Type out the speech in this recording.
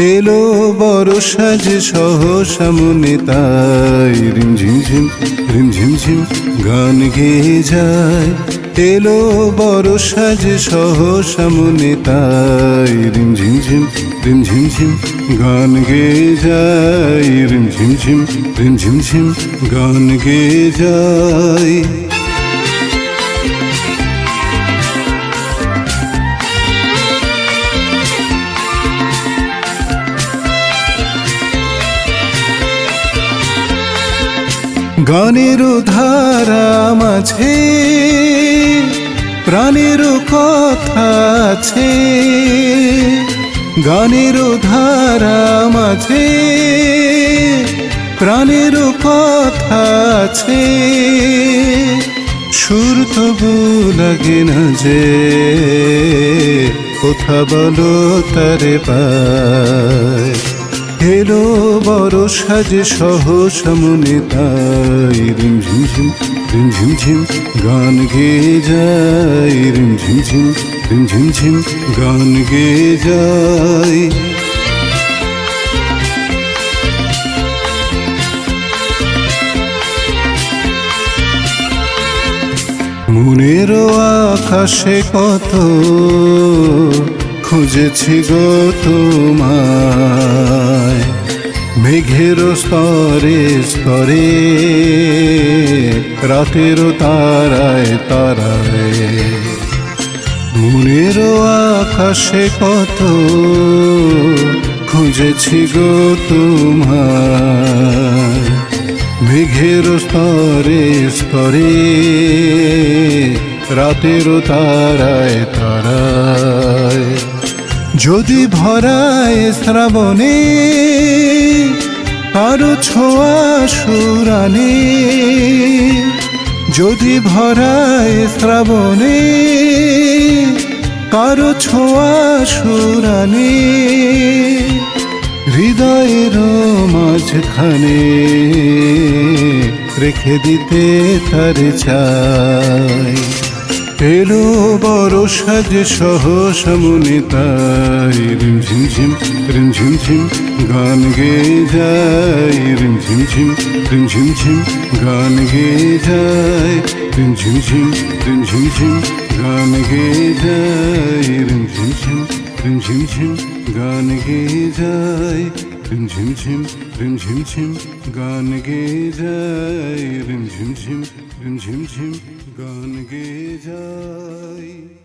এলো বড় সাজে সহ সামনে তাই রিম ঝিম ঝিম, রিম ঝিম গান গেয়ে যায়। এলো বড় সাজে সহ সামনে তাই রিম ঝিম ঝিম, রিম ঝিম গান গেয়ে যায়। রিম ঝিম ঝিম, রিম ঝিম ঝিম গান গেয়ে যায়। গানের ধারা মাঝে, প্রাণের কথা আছে। গানের ধারা মাঝে, প্রাণের কথা আছে। সুর তবু লাগে না যে, কথা বলো তারে পায়। এলো বড় সাজে সহ সামনে তাই রিম ঝিম ঝিম, রিম ঝিম ঝিম, গান গেয়ে যায়, রিম ঝিম ঝিম, রিম ঝিম ঝিম, গান গেয়ে যায়। মনেরও আকাশে কত খুঁজেছি গো তোমায়। মেঘের স্তরে স্তরে রাতেরও তারায় তারায়। মনেরও আকাশে কত খুঁজেছি গো তোমায়। মেঘের স্তরে স্তরে রাতেরও তারায় তারায় যদি ভরায় শ্রাবণে, কারও ছোঁয়া সুরানে, যদি ভরায় শ্রাবণে, কারও ছোঁয়া সুরানে, হৃদয়ের মাঝখানে রেখে দিতে তার চাই। এলো বড় সাজে সহ সামনে তাই রিম ঝিম ঝিম, রিম ঝিম ঝিম, গান গেয়ে যায়। রিম ঝিম ঝিম, রিম ঝিম ঝিম, গান গেয়ে যায়। রিম ঝিম ঝিম, রিম ঝিম ঝিম, গান গেয়ে যায়। রিম ঝিম ঝিম, রিম ঝিম ঝিম, গান গেয়ে যায়। রিম ঝিম ঝিম রিম ঝিম গান গেয়ে যায়। রিম ঝিম ঝিম রিম ঝিম ঝিম গান গেয়ে যায়।